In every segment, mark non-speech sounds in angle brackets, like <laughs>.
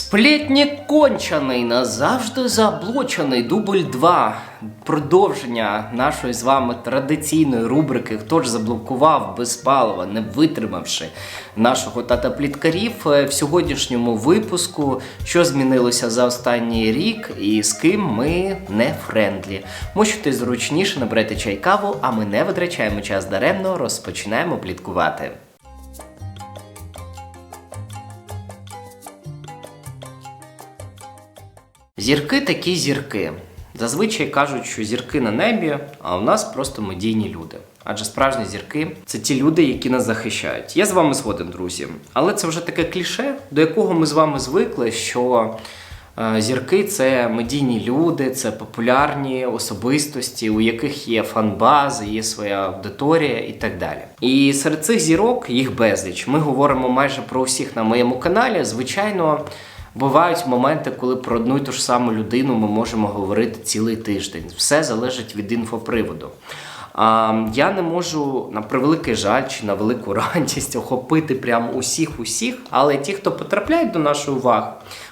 Сплетник кончений, назавжди заблочений. Дубль 2. Продовження нашої з вами традиційної рубрики Хто ж заблокував без палива, не витримавши нашого тата пліткарів Е, в сьогоднішньому випуску, що змінилося за останній рік і з ким ми не френдлі. Можете зручніше набрати чай каву, а ми не витрачаємо час даремно, розпочинаємо пліткувати. Зірки такі зірки. Зазвичай кажуть, що зірки на небі, а у нас просто медійні люди. Адже справжні зірки це ті люди, які нас захищають. Я з вами згоден, друзі. Але це вже таке кліше, до якого ми з вами звикли, що е, зірки це медійні люди, це популярні особистості, у яких є фанбази, є своя аудиторія і так далі. І серед цих зірок їх безліч. Ми говоримо майже про усіх на моєму каналі. Звичайно. Бувають моменти, коли про одну і ту ж саму людину ми можемо говорити цілий тиждень. Все залежить від інфоприводу. А, я не можу на превеликий жаль чи на велику <laughs> радість охопити прям усіх усіх, але ті, хто потрапляють до нашої уваги,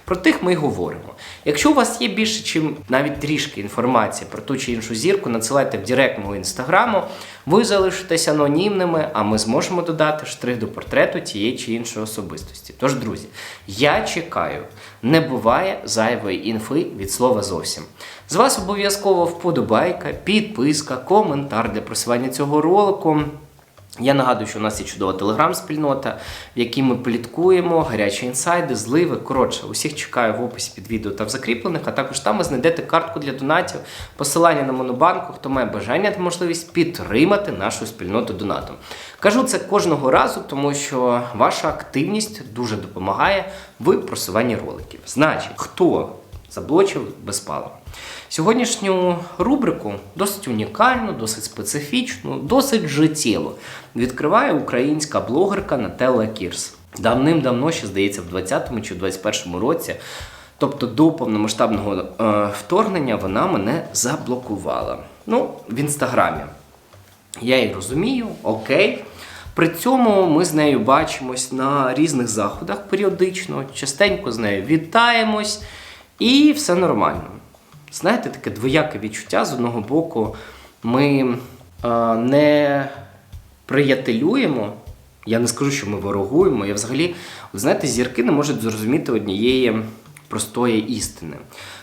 про тих ми й говоримо. Якщо у вас є більше, чим навіть трішки інформації про ту чи іншу зірку, надсилайте в директ мого інстаграму. Ви залишитесь анонімними, а ми зможемо додати штрих до портрету тієї чи іншої особистості. Тож, друзі, я чекаю, не буває зайвої інфи від слова зовсім. З вас обов'язково вподобайка, підписка, коментар для просування цього ролику. Я нагадую, що у нас є чудова телеграм-спільнота, в якій ми пліткуємо, гарячі інсайди, зливи. Коротше, усіх чекаю в описі під відео та в закріплених, а також там ви знайдете картку для донатів, посилання на монобанку, хто має бажання та можливість підтримати нашу спільноту донатом. Кажу це кожного разу, тому що ваша активність дуже допомагає в просуванні роликів. Значить, хто заблочив без палива? Сьогоднішню рубрику досить унікальну, досить специфічну, досить життєву відкриває українська блогерка Нателла Кірс. Давним-давно, ще здається, в 20-му чи в 21-му році, тобто до повномасштабного е, вторгнення, вона мене заблокувала. Ну, в інстаграмі. Я її розумію, окей. При цьому ми з нею бачимось на різних заходах періодично, частенько з нею вітаємось, і все нормально. Знаєте, таке двояке відчуття з одного боку, ми е, не приятелюємо. Я не скажу, що ми ворогуємо. Я взагалі, от знаєте, зірки не можуть зрозуміти однієї простої істини.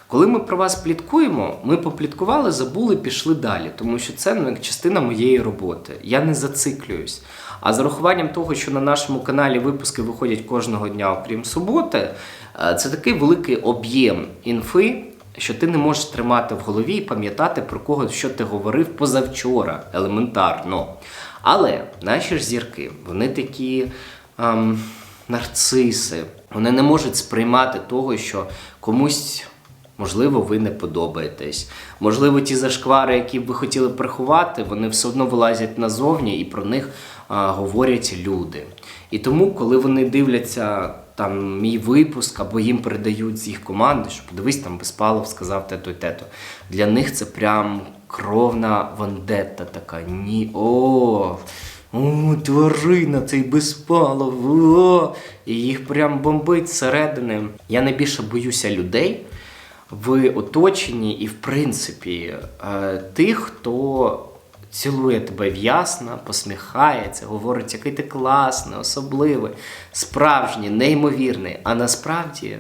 Коли ми про вас пліткуємо, ми попліткували, забули, пішли далі, тому що це ну, як частина моєї роботи. Я не зациклююсь. А з урахуванням того, що на нашому каналі випуски виходять кожного дня, окрім суботи, е, це такий великий об'єм інфи, що ти не можеш тримати в голові і пам'ятати про кого, що ти говорив позавчора, елементарно. Але наші ж зірки, вони такі ем, нарциси, вони не можуть сприймати того, що комусь. Можливо, ви не подобаєтесь. Можливо, ті зашквари, які б ви хотіли приховати, вони все одно вилазять назовні і про них а, говорять люди. І тому, коли вони дивляться там мій випуск або їм передають з їх команди, що подивись, там Безпалов сказав те-то і те-то. Для них це прям кровна вандетта така. Ні, о, о, тварина, цей безпалов, о, і їх прям бомбить зсередини. Я найбільше боюся людей в оточенні і, в принципі, е, тих, хто цілує тебе в'ясно, посміхається, говорить, який ти класний, особливий, справжній, неймовірний. А насправді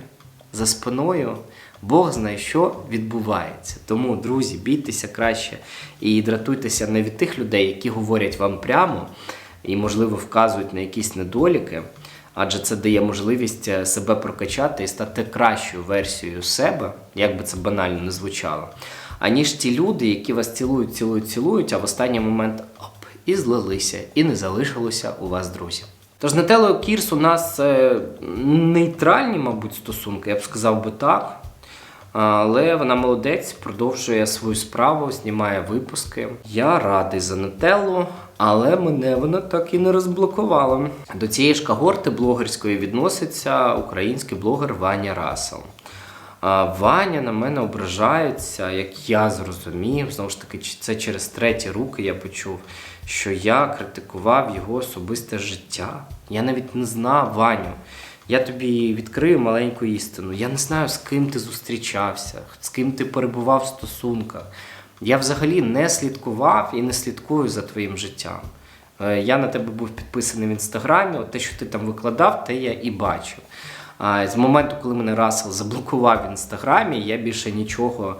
за спиною Бог знає, що відбувається. Тому, друзі, бійтеся краще і дратуйтеся не від тих людей, які говорять вам прямо і, можливо, вказують на якісь недоліки. Адже це дає можливість е, себе прокачати і стати кращою версією себе, як би це банально не звучало, аніж ті люди, які вас цілують, цілують, цілують, а в останній момент оп, і злилися, і не залишилося у вас друзів. Тож на Кірс у нас е, нейтральні, мабуть, стосунки, я б сказав би так. Але вона молодець, продовжує свою справу, знімає випуски. Я радий за Нателлу, але мене вона так і не розблокувала. До цієї ж когорти блогерської відноситься український блогер Ваня Расел. Ваня на мене ображається, як я зрозумів. Знову ж таки, це через треті руки я почув, що я критикував його особисте життя. Я навіть не знав Ваню. Я тобі відкрию маленьку істину. Я не знаю, з ким ти зустрічався, з ким ти перебував в стосунках. Я взагалі не слідкував і не слідкую за твоїм життям. Е, Я на тебе був підписаний в інстаграмі, те, що ти там викладав, те я і бачив. З моменту, коли мене Рассел заблокував в інстаграмі, я більше нічого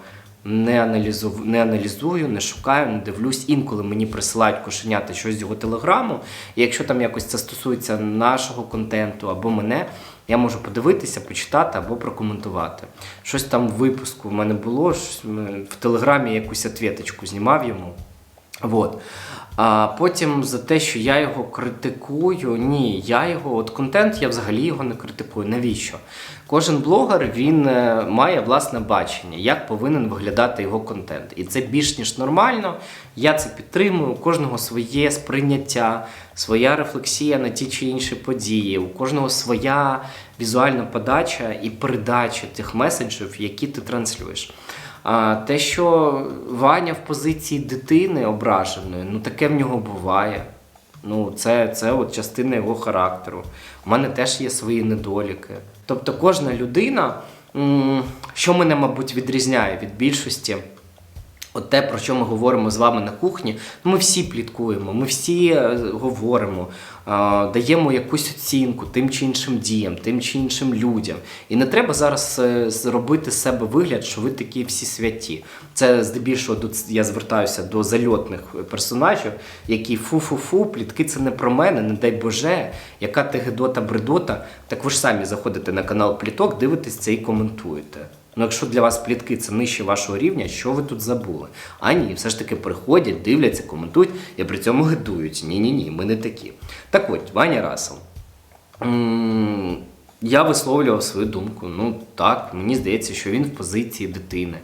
не, аналізу, не аналізую, не шукаю, не дивлюсь. Інколи мені присилають кошеняти щось з його телеграму. І якщо там якось це стосується нашого контенту або мене, я можу подивитися, почитати або прокоментувати. Щось там в випуску в мене було, в телеграмі якусь ответочку знімав йому. Вот. А потім за те, що я його критикую, ні, я його, от контент, я взагалі його не критикую. Навіщо? Кожен блогер він е, має власне бачення, як повинен виглядати його контент. І це більш ніж нормально. Я це підтримую. У кожного своє сприйняття, своя рефлексія на ті чи інші події, у кожного своя візуальна подача і передача тих меседжів, які ти транслюєш. А те, що Ваня в позиції дитини ображеної, ну таке в нього буває. Ну, це, це от частина його характеру. У мене теж є свої недоліки. Тобто кожна людина, що мене, мабуть, відрізняє від більшості, От те, про що ми говоримо з вами на кухні, ну, ми всі пліткуємо, ми всі е, говоримо, е, даємо якусь оцінку тим чи іншим діям, тим чи іншим людям. І не треба зараз е, зробити з себе вигляд, що ви такі всі святі. Це здебільшого я звертаюся до зальотних персонажів, які фу-фу-фу, плітки це не про мене, не дай Боже, яка ти гидота бредота. Так ви ж самі заходите на канал Пліток, дивитесь це і коментуєте. Ну, якщо для вас плітки це нижче вашого рівня, що ви тут забули? А ні, все ж таки приходять, дивляться, коментують і при цьому гидують. Ні-ні ні, ми не такі. Так от, Ваня Расел. Я висловлював свою думку. Ну так, мені здається, що він в позиції дитини.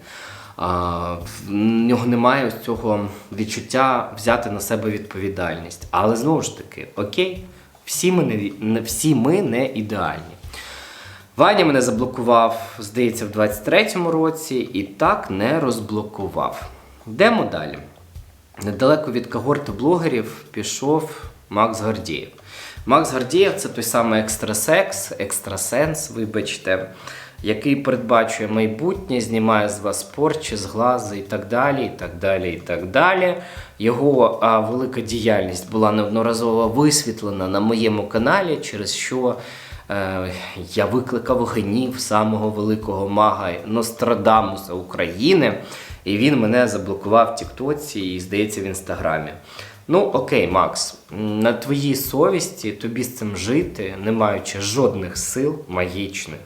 А, в нього немає ось цього відчуття взяти на себе відповідальність. Але знову ж таки, окей, всі ми не, всі ми не ідеальні. Ваня мене заблокував, здається, в 23-му році і так не розблокував. Йдемо далі. Недалеко від когорти блогерів пішов Макс Гордієв. Макс Гордієв це той самий екстрасекс, екстрасенс, вибачте, який передбачує майбутнє, знімає з вас порчі, зглази і так далі. і так далі, і так далі. Його а, велика діяльність була неодноразово висвітлена на моєму каналі, через що я викликав гнів самого великого мага Нострадамуса України, і він мене заблокував в Тіктоці і, здається, в інстаграмі. Ну, окей, Макс, на твоїй совісті тобі з цим жити, не маючи жодних сил магічних,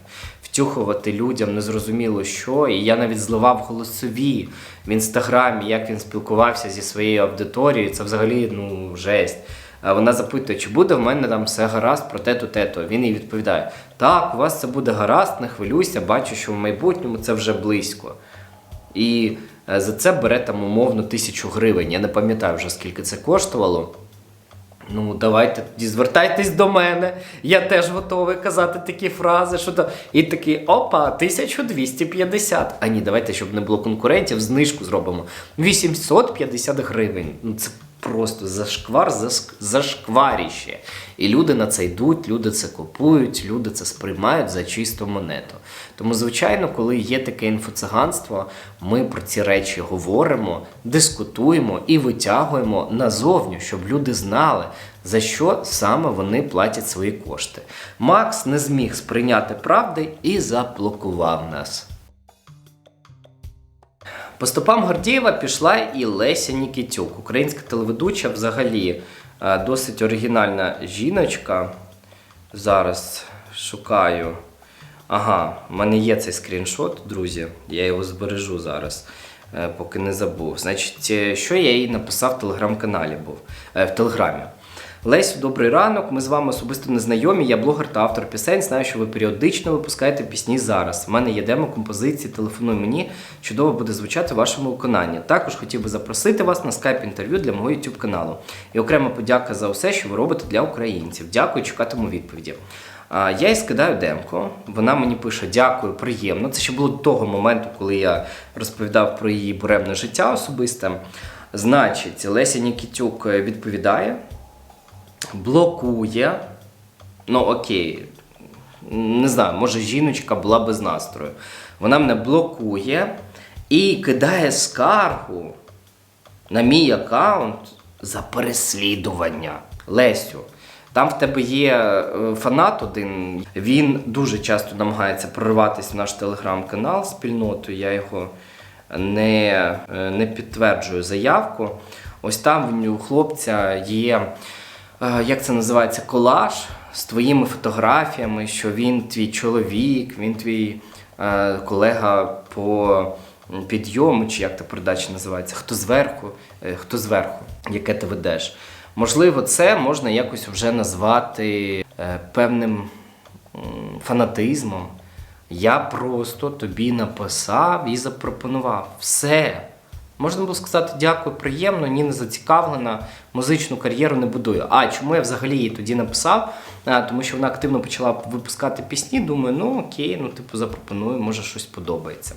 втюхувати людям незрозуміло що. І я навіть зливав голосові в інстаграмі, як він спілкувався зі своєю аудиторією. Це взагалі ну, жесть. А Вона запитує, чи буде в мене там все гаразд про те-то, те-то. Він їй відповідає: Так, у вас це буде гаразд, не хвилюйся, бачу, що в майбутньому це вже близько. І е, за це бере там умовно тисячу гривень. Я не пам'ятаю вже скільки це коштувало. Ну, давайте тоді звертайтесь до мене. Я теж готовий казати такі фрази. Що то... І такий, опа, 1250. А ні, давайте, щоб не було конкурентів, знижку зробимо. 850 гривень. Ну, це просто зашквар, зашк- зашкваріще. І люди на це йдуть, люди це купують, люди це сприймають за чисту монету. Тому, звичайно, коли є таке інфоциганство, ми про ці речі говоримо, дискутуємо і витягуємо назовню, щоб люди знали, за що саме вони платять свої кошти. Макс не зміг сприйняти правди і заблокував нас. По стопам Гордієва пішла і Леся Нікітюк, українська телеведуча, взагалі е, досить оригінальна жіночка. Зараз шукаю. Ага, в мене є цей скріншот, друзі. Я його збережу зараз, е, поки не забув. Значить, е, що я їй написав в телеграм-каналі був в телеграмі. Лесю, добрий ранок. Ми з вами особисто не знайомі. Я блогер та автор пісень. Знаю, що ви періодично випускаєте пісні зараз. У мене є демо композиції. Телефонуй мені. Чудово буде звучати в вашому виконанні. Також хотів би запросити вас на скайп-інтерв'ю для мого YouTube каналу. І окрема подяка за все, що ви робите для українців. Дякую, чекатиму відповіді. Я їй скидаю демку. Вона мені пише дякую, приємно. Це ще було до того моменту, коли я розповідав про її буремне життя особисте. Значить, Леся Нікітюк відповідає блокує. Ну окей, не знаю, може жіночка була без настрою. Вона мене блокує і кидає скаргу на мій аккаунт за переслідування. Лесю, там в тебе є е, фанат один. Він дуже часто намагається прориватися в наш телеграм-канал спільноту. Я його не, е, не підтверджую заявку. Ось там у хлопця є, як це називається, колаж з твоїми фотографіями, що він твій чоловік, він твій е, колега по підйому, чи як та передача називається, хто зверху, е, хто зверху, яке ти ведеш. Можливо, це можна якось вже назвати е, певним фанатизмом. Я просто тобі написав і запропонував. Все. Можна було сказати дякую, приємно, ні не зацікавлена, музичну кар'єру не будую. А чому я взагалі їй тоді написав? А, тому що вона активно почала випускати пісні. Думаю, ну окей, ну типу запропоную, може щось подобається.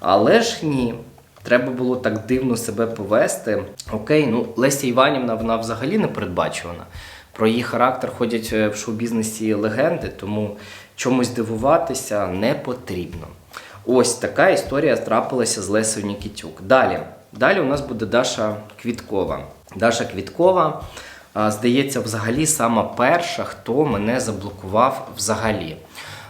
Але ж ні. Треба було так дивно себе повести. Окей, ну Леся Іванівна, вона взагалі не передбачувана. Про її характер ходять е, в шоу-бізнесі легенди, тому чомусь дивуватися не потрібно. Ось така історія трапилася з Лесею Нікітюк. Далі. Далі у нас буде Даша Квіткова. Даша Квіткова, здається, взагалі сама перша, хто мене заблокував взагалі.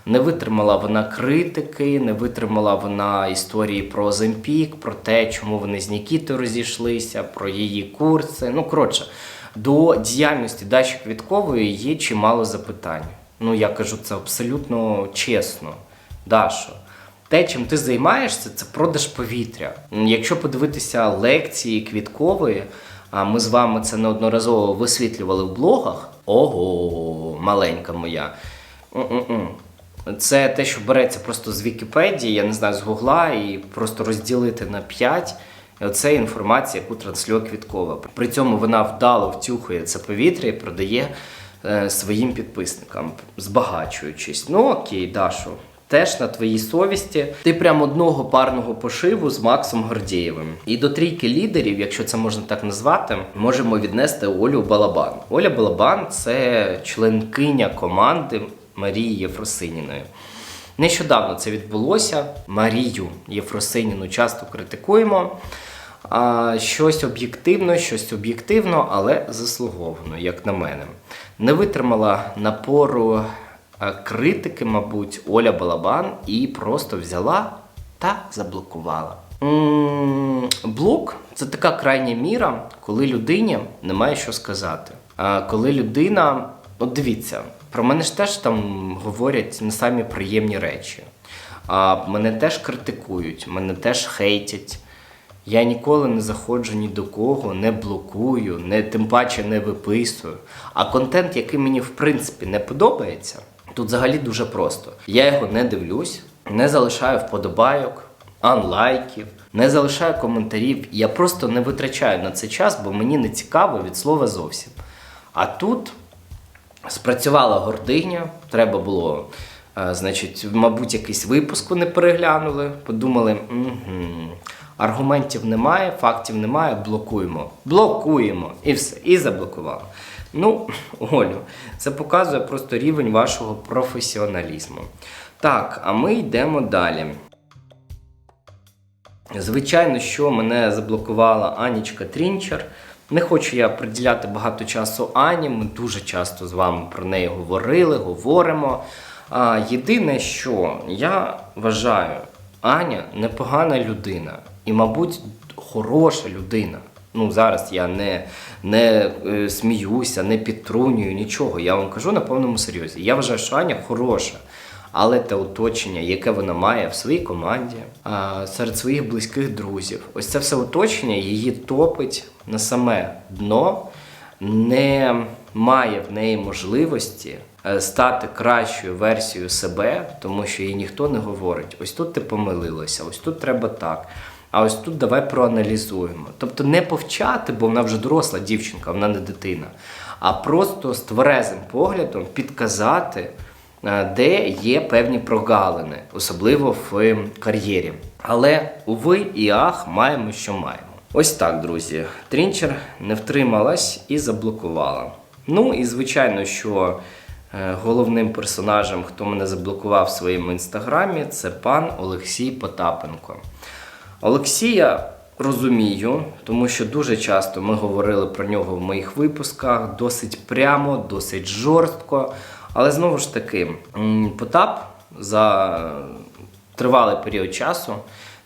Не витримала вона критики, не витримала вона історії про Земпік, про те, чому вони з Нікітою розійшлися, про її курси. Ну, коротше, до діяльності Даші Квіткової є чимало запитань. Ну, я кажу це абсолютно чесно. Дашо, те, чим ти займаєшся, це продаж повітря. Якщо подивитися лекції Квіткової, а ми з вами це неодноразово висвітлювали в блогах. Ого, маленька моя. Це те, що береться просто з Вікіпедії, я не знаю, з Гугла, і просто розділити на 5. І оце інформація, яку транслює Квіткова. При цьому вона вдало втюхує це повітря і продає е, своїм підписникам, збагачуючись. Ну окей, Дашо, теж на твоїй совісті. Ти прям одного парного пошиву з Максом Гордієвим. І до трійки лідерів, якщо це можна так назвати, можемо віднести Олю Балабан. Оля Балабан це членкиня команди Марії Єфросиніної. Нещодавно це відбулося. Марію Єфросиніну часто критикуємо. А, щось об'єктивно, щось об'єктивно, але заслуговано, як на мене. Не витримала напору критики, мабуть, Оля Балабан і просто взяла та заблокувала. Блок це така крайня міра, коли людині немає що сказати. А коли людина, от дивіться, про мене ж теж там говорять не самі приємні речі. А мене теж критикують, мене теж хейтять. Я ніколи не заходжу ні до кого, не блокую, не, тим паче не виписую. А контент, який мені в принципі не подобається, тут взагалі дуже просто. Я його не дивлюсь, не залишаю вподобайок, анлайків, не залишаю коментарів. Я просто не витрачаю на це час, бо мені не цікаво від слова зовсім. А тут спрацювала гординя, треба було. е, Значить, мабуть, якийсь випуск вони переглянули, подумали, угу, аргументів немає, фактів немає, блокуємо. Блокуємо і все, і заблокували. Ну, Олю, це показує просто рівень вашого професіоналізму. Так, а ми йдемо далі. Звичайно, що мене заблокувала Анічка Трінчер. Не хочу я приділяти багато часу Ані. Ми дуже часто з вами про неї говорили, говоримо. А, єдине, що я вважаю, Аня непогана людина і, мабуть, хороша людина. Ну, зараз я не, не е, сміюся, не підтрунюю нічого. Я вам кажу на повному серйозі. Я вважаю, що Аня хороша. Але те оточення, яке вона має в своїй команді, а, серед своїх близьких друзів, ось це все оточення її топить на саме дно, не має в неї можливості е, стати кращою версією себе, тому що їй ніхто не говорить: ось тут ти помилилася, ось тут треба так. А ось тут давай проаналізуємо. Тобто не повчати, бо вона вже доросла дівчинка, вона не дитина, а просто з тверезим поглядом підказати, е, де є певні прогалини, особливо в кар'єрі. Але уви і ах, маємо, що маємо. Ось так, друзі. Трінчер не втрималась і заблокувала. Ну і звичайно, що Е, Головним персонажем, хто мене заблокував в своєму інстаграмі, це пан Олексій Потапенко. Олексія розумію, тому що дуже часто ми говорили про нього в моїх випусках, досить прямо, досить жорстко. Але знову ж таки, Потап за тривалий період часу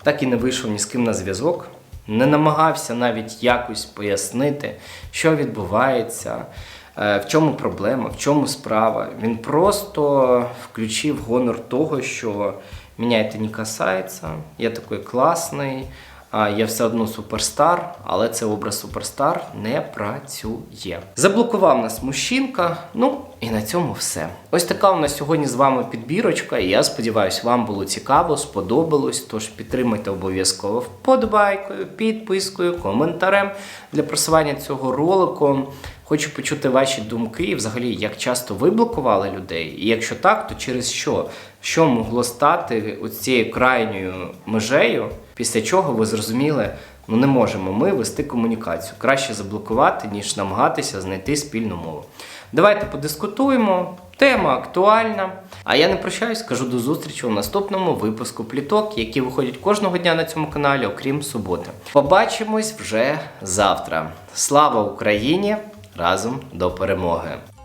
так і не вийшов ні з ким на зв'язок, не намагався навіть якось пояснити, що відбувається, в чому проблема, в чому справа. Він просто включив гонор того, що мене це не касається, я такий класний, я все одно суперстар, але цей образ суперстар не працює. Заблокував нас мужчинка. Ну і на цьому все. Ось така у нас сьогодні з вами підбірочка. І я сподіваюся, вам було цікаво, сподобалось. Тож підтримайте обов'язково вподобайкою, підпискою, коментарем для просування цього ролику. Хочу почути ваші думки, і взагалі, як часто ви блокували людей, і якщо так, то через що? Що могло стати цією крайньою межею, після чого ви зрозуміли, ну не можемо ми вести комунікацію. Краще заблокувати, ніж намагатися знайти спільну мову. Давайте подискутуємо. Тема актуальна. А я не прощаюсь, кажу до зустрічі у наступному випуску пліток, які виходять кожного дня на цьому каналі, окрім суботи. Побачимось вже завтра. Слава Україні! Разом до перемоги!